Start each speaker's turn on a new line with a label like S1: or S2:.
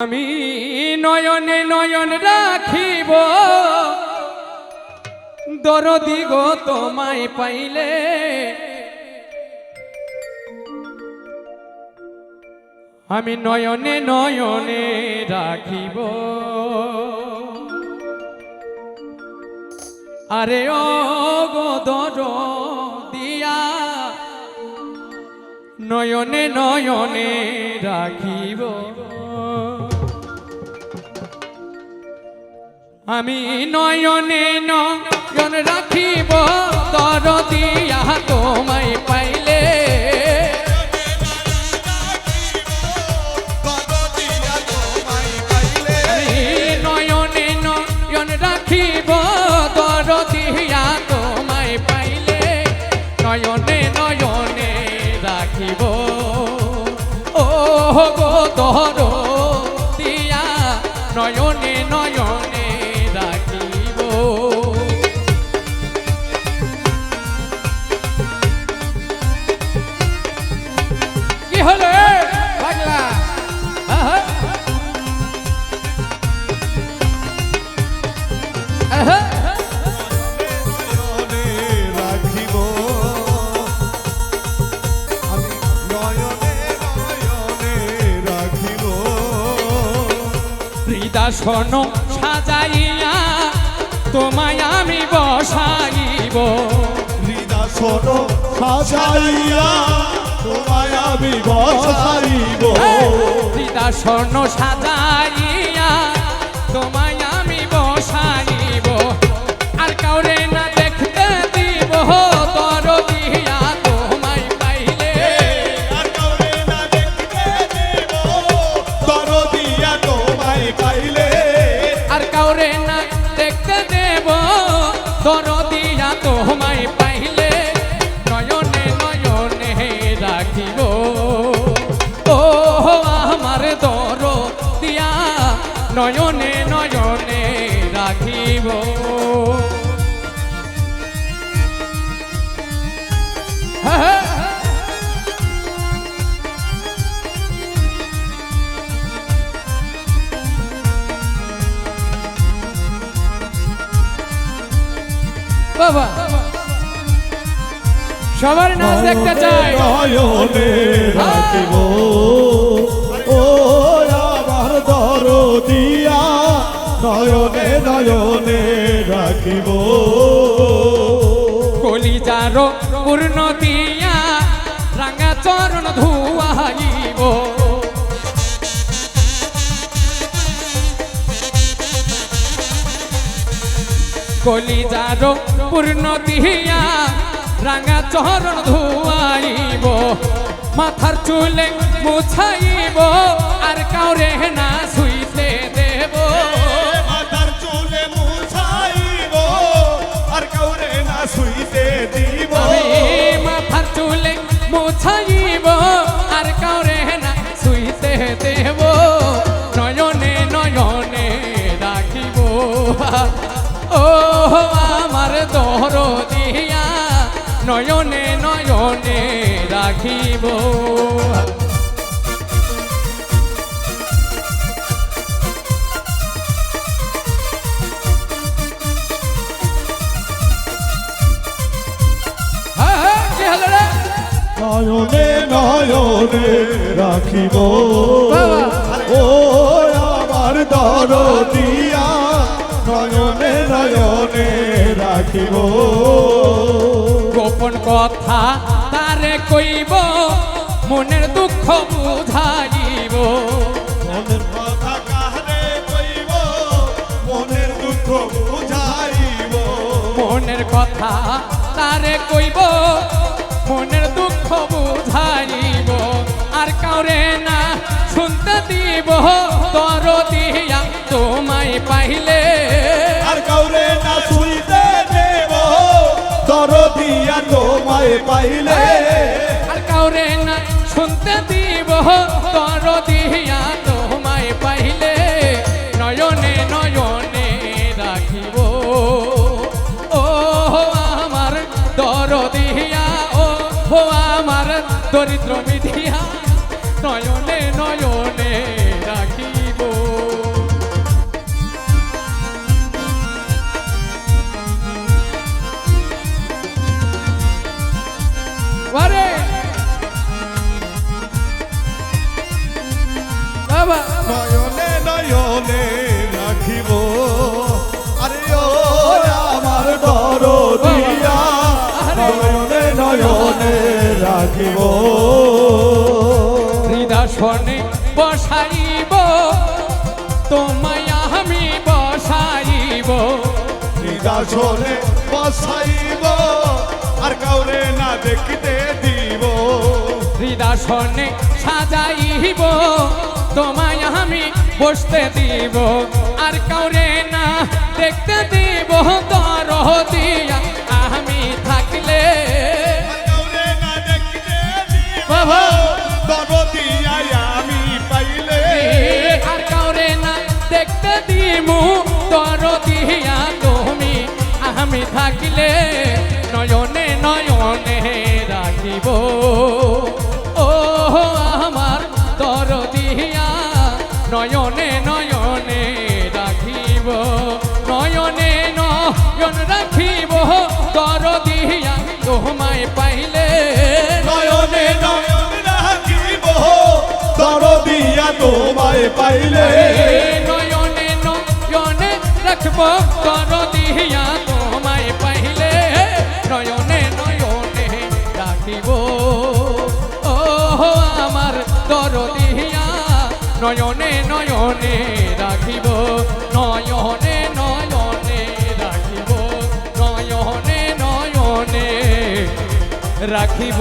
S1: আমি নয়নে নয়ন রাখিব। দরদি গো তোমায় পাইলে। আমি নয়নে নয়নে রাখিব। আরে ও গো দিয়া নয়নে নয়নে রাখিব। আমি নয়নে নয়ন রাখিব তর দিয়া তোমায় পাইলে। নয়নে নয়ন রাখিব তর দিয়া তোমায় পাইলে। নয়নে নয়নে রাখিব। ও গো তর হৃদাসন সাজাইয়া তোমায় আমি বসাইব।
S2: হৃদাসন সাজাইয়া তোমায় আমি বসাইব।
S1: হৃদাসন সাজাইয়া তোমায় আমি বসাইব। রাখিব সবার নাচ দেখতে চাই।
S2: নয়নে রাখিব ও আমার দর দিয়া নয়নে নয়নে রাখিব
S1: কলিজার পূর্ণ দিয়া রাঙা চরণ ধুয়াইব কলিজার পূর্ণ দিয়া রাঙা চরণ ধুয়াইব মাথার চুলে মুছাইব আর কাউরে না শুইতে দেব।
S2: মাতার চুলে মুছাইব আর কাউরে না শুইতে দিব।
S1: মাথার চুলে মুছাইব আর কাউরে না শুইতে দেব। নয়নে নয়নে রাখিব। ও আমার দর দিয়া নয়নে নয়নে রাখিব। হ্যাঁ, হ্যাঁ?
S2: নয়নে নয়নে রাখিব। ও আমার দর দিয়া নয়নে নয়নে রাখিব।
S1: গোপন কথা তারে কইব মনের দুঃখ বুঝাইব।
S2: মনের কথা কাহারে কইব মনের দুঃখ বুঝাইব।
S1: মনের কথা তারে কইব মনের দুঃখ বুঝাইব। আর কাউরে না শুনতে দিব তর দিয়া তোমায় পাইলে।
S2: আর কাউরে না শুইতে দেব তর দিয়া তোমায় পাইলে।
S1: আর কাউরে না শুনতে দিব তর দিয়া তোমায় পাইলে। নয়নে নয়নে রাখিব। ও আমার দর দিয়া ও ও আমার দরিদ্র নয়নে নয়নে রাখিব।
S2: আরে ও আমার দরদিয়া। নয়নে নয়নে রাখিব।
S1: হৃদয় বসাইব। তোমায় আমি বসাইব।
S2: নিদাসনে বসাইব। আর কাউরে না দেখিতে দিব।
S1: হৃদয় সাজাইব। তোমায় আমি বসতে দিব। আর কাউরে না দেখতে দিব। তর দিয়া আমি থাকলে
S2: আর কাউরে না দেখিতে দিব। আমি পাইলে।
S1: আর কাউরে না দেখতে দিমু তর দিয়া তুমি আমি থাকিলে নয়নে নয়নে রাখিব। ও আমার তর দিয়া নয়নে নয়নে রাখিব নয়নে নয়ন রাখিব তর দিয়া তোমায় পাইলে।
S2: নয়নে নয়ন রাখিব দরদিয়া তোমায় পাইলে।
S1: নয়নে নয়নে রাখব কর নয়নে নয়নে রাখিব নয়নে নয়নে রাখিব নয়নে নয়নে রাখিব।